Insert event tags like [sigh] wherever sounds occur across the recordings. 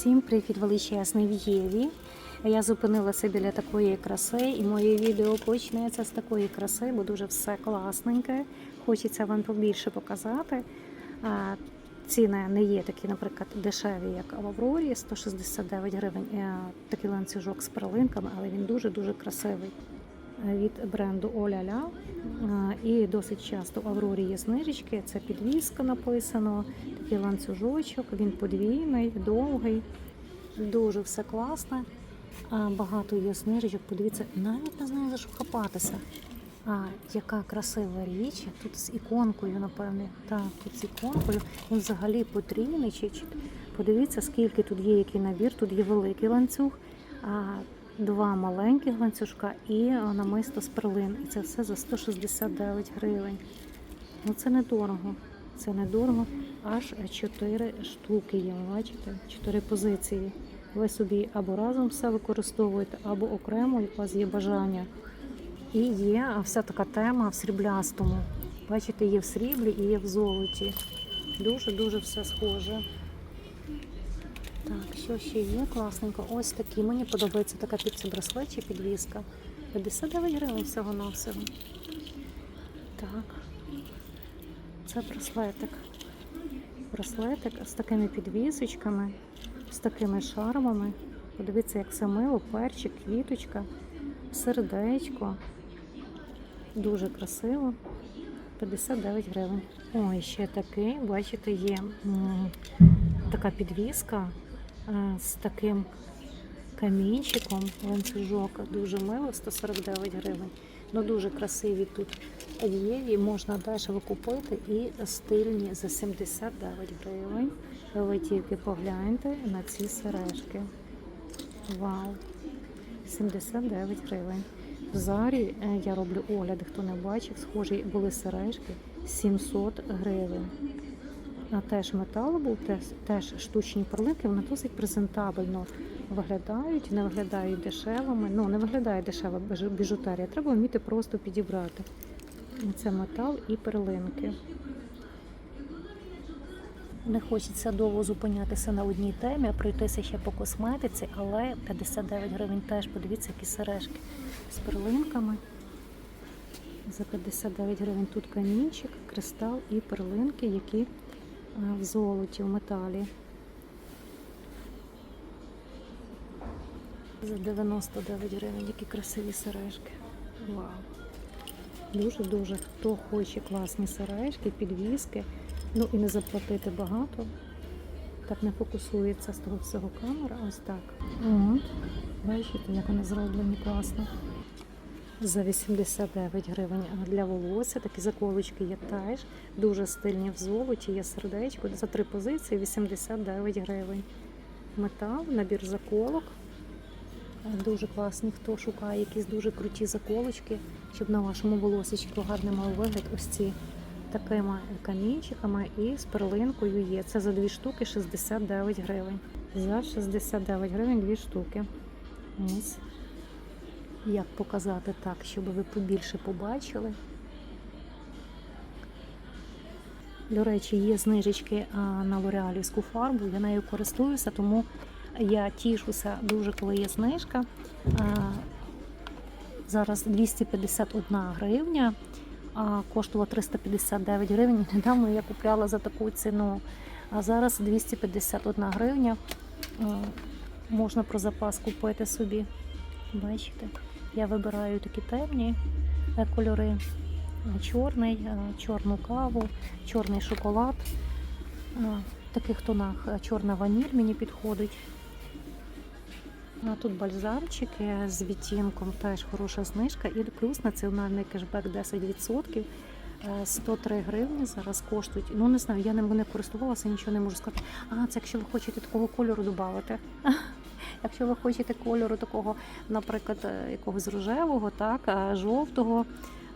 Всім привіт величезний в Єві. Я зупинилася біля такої краси, і моє відео почнеться з такої краси, бо дуже все класненьке. Хочеться вам побільше показати. Ціни не є такі, наприклад, дешеві, як в Аврорі, 169 гривень. е, Такий ланцюжок з перлинками, але він дуже-дуже красивий. Від бренду Оля-ля. І досить часто в Аврорі є знижечки. Це підвіска написано, такий ланцюжочок, він подвійний, довгий, дуже все класне. Багато є знижечок. Подивіться, навіть не знаю за що хапатися. А яка красива річ. Тут з іконкою, напевне. Так, тут з іконкою. Він взагалі чи- Подивіться, скільки тут є, який набір. Тут є великий ланцюг, два маленьких ланцюжка і намисто з перлин. І це все за 169 гривень. Ну це недорого. Це недорого. Аж 4 штуки є. Бачите? 4 позиції. Ви собі або разом все використовуєте, або окремо, як у вас є бажання. І є вся така тема в сріблястому. Бачите, є в сріблі і є в золоті. Дуже-дуже все схоже. Що ще є класненько? Ось такі. Мені подобається така під ці браслет підвіска. 59 гривень всього навсього Так. Це браслетик. Браслетик з такими підвісочками, з такими шармами. Подивіться, як все мило, перчик, квіточка, сердечко. Дуже красиво. 59 гривень. Ой, ще такий, бачите, є така підвіска з таким камінчиком, ланцюжок. Дуже мило, 149 гривень. Ну дуже красиві тут є, можна дешево купити і стильні за 79 гривень. Ви тільки погляньте на ці сережки. Вау! 79 гривень. В зарі е, я роблю огляди, хто не бачив, схожі були сережки 700 гривень. Теж метал був, теж, теж штучні перлинки, вони досить презентабельно виглядають, не виглядають дешевими. Ну, не виглядає дешева біжутерія. Треба вміти просто підібрати. Це метал і перлинки. Не хочеться довго зупинятися на одній темі, а пройтися ще по косметиці, але 59 гривень теж подивіться, які сережки з перлинками. За 59 гривень тут камінчик, кристал і перлинки, які в золоті, в металі. За 99 гривень, які красиві сережки. Вау! Дуже-дуже хто хоче класні сережки, підвіски, ну і не заплатити багато. Так не фокусується з того всього камера. Ось так. От. Бачите, як вони зроблені класно. За 89 гривень А для волосся. Такі заколочки є теж. Дуже стильні в золоті, є сердечко. За три позиції 89 гривень. Метал, набір заколок. Дуже класні, хто шукає якісь дуже круті заколочки, щоб на вашому волосечку гарний мав вигляд. Ось ці такими камінчиками і з перлинкою є. Це за дві штуки 69 гривень. За 69 гривень дві штуки. Ось. Як показати так, щоб ви побільше побачили. До речі, є знижечки на лореалівську фарбу. Я нею користуюся, тому я тішуся дуже, коли є знижка. Зараз 251 гривня, а коштувала 359 гривень. [laughs] Недавно я купляла за таку ціну. А зараз 251 гривня. Можна про запас купити собі. Бачите, я вибираю такі темні е, кольори. Чорний, е, чорну каву, чорний шоколад. Е, В таких тонах е, чорна ваніль мені підходить. А тут бальзамчики з відтінком, теж хороша знижка. І плюс національний кешбек 10%. Е, 103 гривні зараз коштують. Ну не знаю, я ним не користувалася, нічого не можу сказати. А, це якщо ви хочете такого кольору додати. Якщо ви хочете кольору такого, наприклад, е, якогось рожевого, так, жовтого,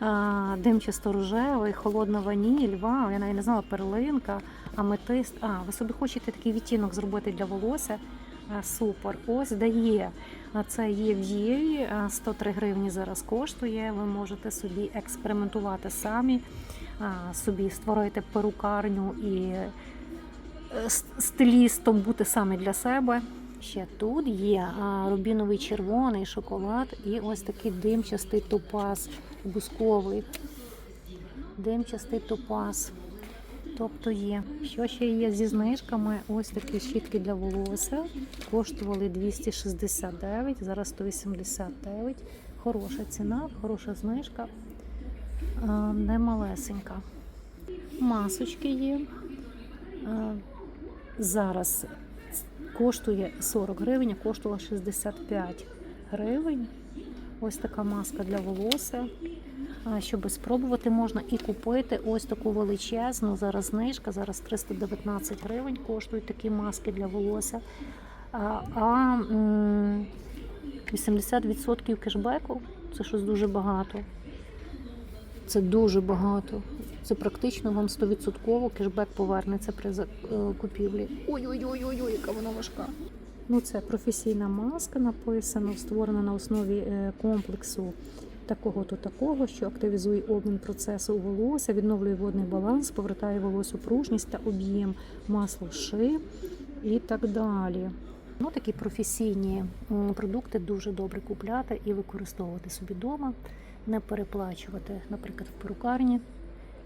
а, димчасто-рожевий, холодна ваніль, вау, я навіть не знала, перлинка, аметист. А, ви собі хочете такий відтінок зробити для волосся. Супер, ось дає. Це є в Єві, 103 гривні зараз коштує. Ви можете собі експериментувати самі, собі створити перукарню і е, стилістом бути саме для себе. Ще тут є рубіновий червоний шоколад і ось такий димчастий топаз бусковий. Димчастий топаз. Тобто є. Що ще є зі знижками? Ось такі щітки для волосся. Коштували 269, зараз 189. Хороша ціна, хороша знижка, а, не малесенька. Масочки є. Зараз коштує 40 гривень, а коштувала 65 гривень. Ось така маска для волосся. Щоб спробувати, можна і купити ось таку величезну. Зараз знижка, зараз 319 гривень коштують такі маски для волосся. А, а 80% кешбеку це щось дуже багато. Це дуже багато. Це практично вам 100% кешбек повернеться при за- е, купівлі. Ой-ой-ой, яка вона важка. Ну, це професійна маска написано, створена на основі е, комплексу такого-то такого, що активізує обмін процесу у волосся, відновлює водний баланс, повертає волосю пружність та об'єм масло ши і так далі. Ну, такі професійні продукти дуже добре купляти і використовувати собі вдома, не переплачувати, наприклад, в перукарні.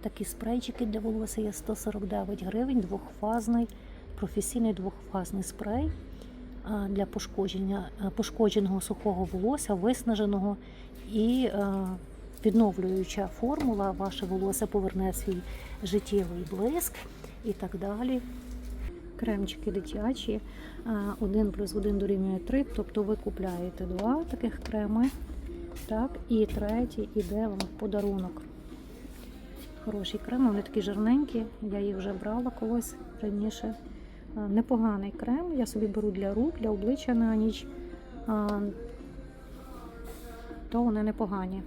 Такі спрейчики для волосся є 149 гривень, двохфазний, професійний двохфазний спрей для пошкодження пошкодженого сухого волосся, виснаженого і відновлююча формула, ваше волосся поверне свій життєвий блиск і так далі. Кремчики дитячі, 1 плюс 1 дорівнює 3, тобто ви купляєте два таких креми, так, і третій іде вам в подарунок. Хороші креми, вони такі жирненькі, я їх вже брала колись раніше. Непоганий крем, я собі беру для рук, для обличчя на ніч, то вони непогані.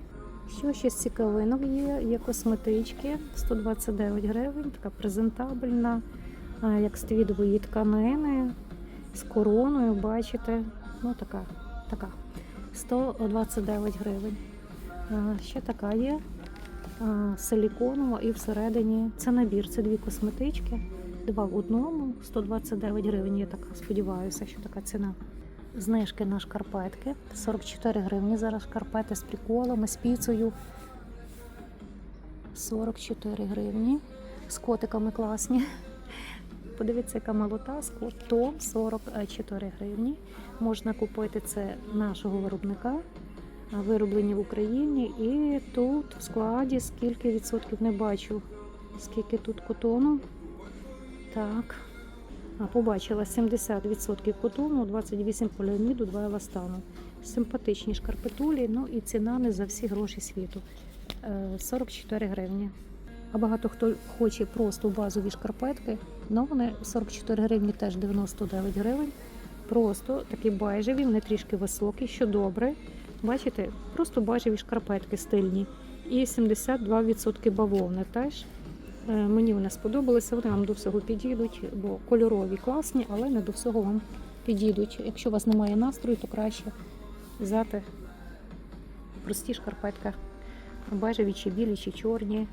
Що ще з цікавинок є? Є косметички 129 гривень, така презентабельна, як з твідової тканини, з короною, бачите. Ну, така, така. 129 гривень. Ще така є а, силіконова і всередині це набір, це дві косметички, два в одному, 129 гривень. Я так сподіваюся, що така ціна. Знижки на шкарпетки 44 гривні. Зараз шкарпети з приколами, з піцею. 44 гривні. З котиками класні. Подивіться, яка молота з котом 44 гривні. Можна купити це нашого виробника, вироблені в Україні. І тут в складі скільки відсотків не бачу. Скільки тут котону. Так. А, побачила 70% котону, 28 поліаміду, 2 еластану. Симпатичні шкарпетулі, ну і ціна не за всі гроші світу. Е, 44 гривні. А багато хто хоче просто базові шкарпетки, ну вони 44 гривні теж 99 гривень. Просто такі байжеві, вони трішки високі, що добре. Бачите, просто байжеві шкарпетки стильні. І 72% бавовни теж. Е, Мені вони сподобалися, вони вам до всього підійдуть, бо кольорові класні, але не до всього вам підійдуть. Якщо у вас немає настрою, то краще взяти прості шкарпетки. Бежеві чи білі, чи чорні.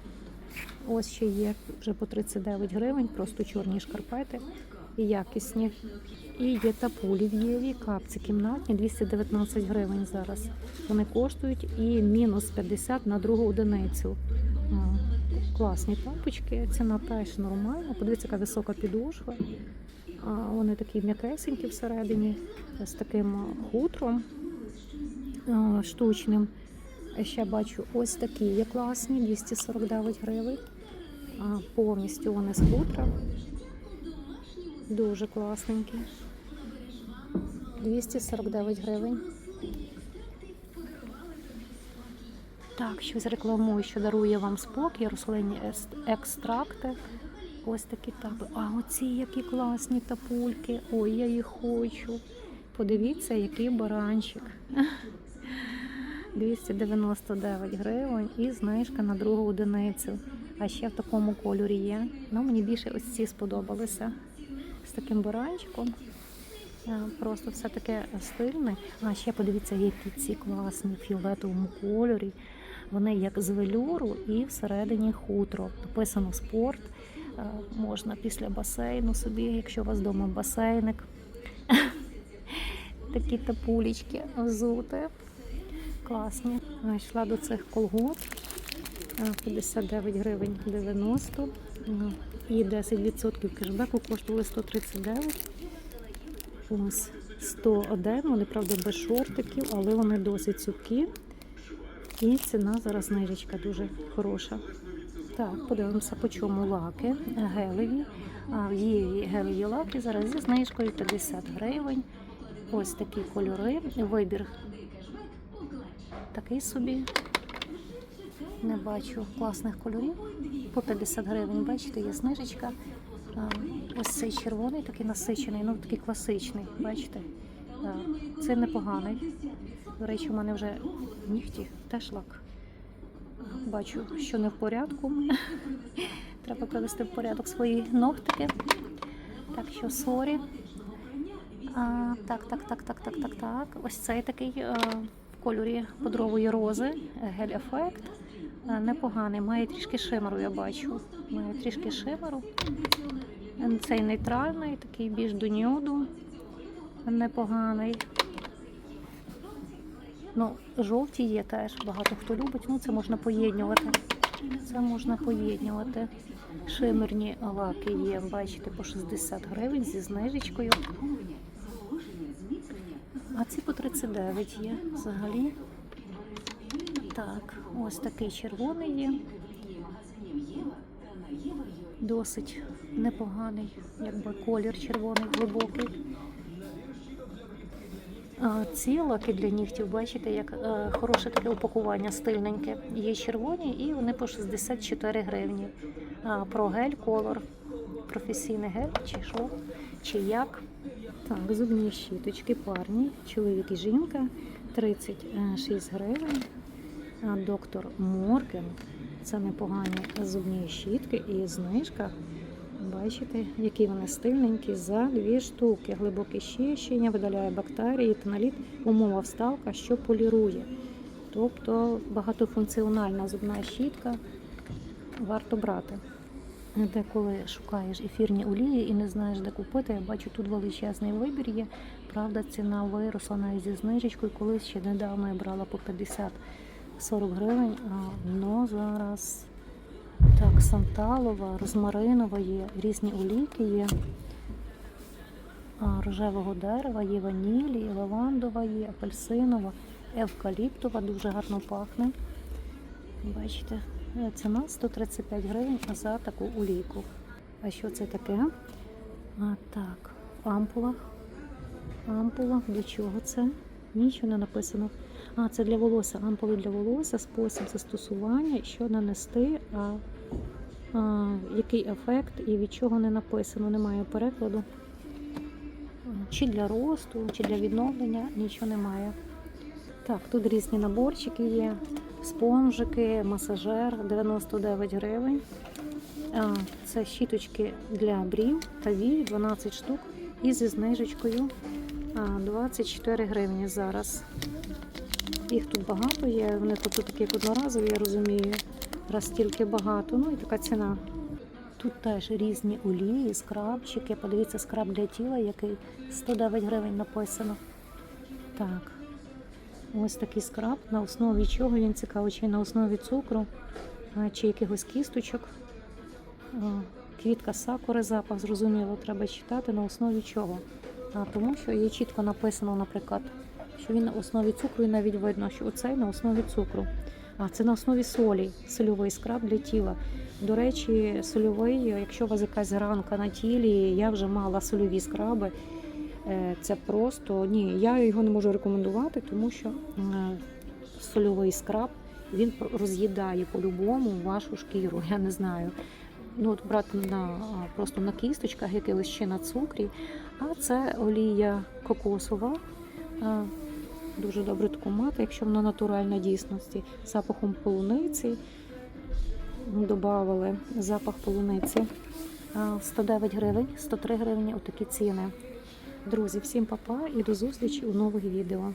Ось ще є вже по 39 гривень, просто чорні шкарпети і якісні. І є тапулі в Єві, капці кімнатні, 219 гривень зараз. Вони коштують і мінус 50 на другу одиницю. Класні тапочки, ціна теж нормальна. Подивіться, яка висока підошва. Вони такі м'якесенькі всередині, з таким хутром штучним. Ще бачу ось такі є класні, 249 гривень. Повністю вони з хутра. Дуже класненькі. 249 гривень. Так, щось рекламую, що дарує вам спокій, рослинні екстракти. Ось такі тапи. А оці які класні тапульки. Ой, я їх хочу. Подивіться, який баранчик. 299 гривень і знижка на другу одиницю. А ще в такому кольорі є. Ну, мені більше ось ці сподобалися. Таким баранчиком. Е, Просто все таке стильне. А ще подивіться, які ці класні в фіолетовому кольорі. Вони як з велюру і всередині хутро. Написано спорт. Е, Можна після басейну собі, якщо у вас вдома басейник. [laughs] Такі тапулечки взути. Класні. Йшла до цих колгот. Е, 59 гривень 90. І 10% кешбеку коштували 139. Ось 101. Вони, правда, без шортиків, але вони досить цупкі. І ціна зараз знижечка дуже хороша. Так, подивимося, по чому лаки гелеві. Є гелеві лаки зараз зі знижкою 50 гривень. Ось такі кольори. Вибір такий собі. Не бачу класних кольорів. По 50 гривень, бачите, є знижечка. А, Ось цей червоний, такий насичений, ну такий класичний, бачите? Це непоганий. До речі, у мене вже нігті теж лак. Бачу, що не в порядку. [laughs] Треба привести в порядок свої ногтики. Так що сорі. А, так, так, так, так, так, так, так. Ось цей такий е, в кольорі подрової рози, гель-ефект. Е, Непоганий, має трішки шимеру, я бачу. Має трішки шимеру. Цей нейтральний, такий більш до нюду. Непоганий. Ну, жовті є теж, багато хто любить. Ну, це можна поєднувати. Це можна поєднувати. Шимерні лаки є, бачите, по 60 гривень зі знижечкою. А ці по 39 є взагалі. Так, ось такий червоний є. Досить непоганий, якби колір червоний, глибокий. Ці лаки для нігтів, бачите, як е, хороше таке упакування стильненьке. Є червоні і вони по 64 гривні. А, про гель колор. Професійний гель, чи що, чи як. Так, зубні щіточки парні, чоловік і жінка 36 гривень. Доктор Морген. Це непогані зубні щітки і знижка. Бачите, які вони стильненькі за дві штуки. Глибоке щищення, видаляє бактерії, тоналіт, умова вставка, що полірує. Тобто багатофункціональна зубна щітка варто брати. Деколи шукаєш ефірні олії і не знаєш, де купити. Я бачу, тут величезний вибір є. Правда, ціна виросла навіть зі знижечкою. Колись ще недавно я брала по 50-40 гривень, але зараз так, санталова, розмаринова є, різні олійки є. Рожевого дерева, є ванілі, лавандова є, апельсинова, евкаліптова, дуже гарно пахне. Бачите, ціна 135 гривень за таку олійку. А що це таке? А, так, в ампулах. Ампула, для чого це? Нічого не написано. А, це для волосся. Ампули для волосся, спосіб застосування, що нанести, а, а який ефект і від чого не написано, немає перекладу. Чи для росту, чи для відновлення, нічого немає. Так, тут різні наборчики є, спонжики, масажер 99 гривень. Це щіточки для брів та вій 12 штук і зі знижечкою 24 гривні зараз. Їх тут багато є, вони тут такі як одноразові, я розумію. Раз стільки багато, ну і така ціна. Тут теж різні олії, скрабчики. Подивіться, скраб для тіла, який 109 гривень написано. Так. Ось такий скраб, на основі чого він цікавий, чи на основі цукру, чи якихось кісточок. Квітка сакури, запах, зрозуміло, треба читати на основі чого. Тому що є чітко написано, наприклад, що він на основі цукру, і навіть видно, що оцей на основі цукру. А це на основі солі, сольовий скраб для тіла. До речі, сольовий, якщо у вас якась ранка на тілі, я вже мала сольові скраби. Е, Це просто ні, я його не можу рекомендувати, тому що е, сольовий скраб він роз'їдає по-любому вашу шкіру. Я не знаю. Ну, от брати на просто на кісточках, якихось ще на цукрі. А це олія кокосова. Дуже добре таку мати, якщо вона натуральна дійсності. Запахом полуниці. Добавили запах полуниці. 109 гривень, 103 гривні отакі ціни. Друзі, всім па-па і до зустрічі у нових відео.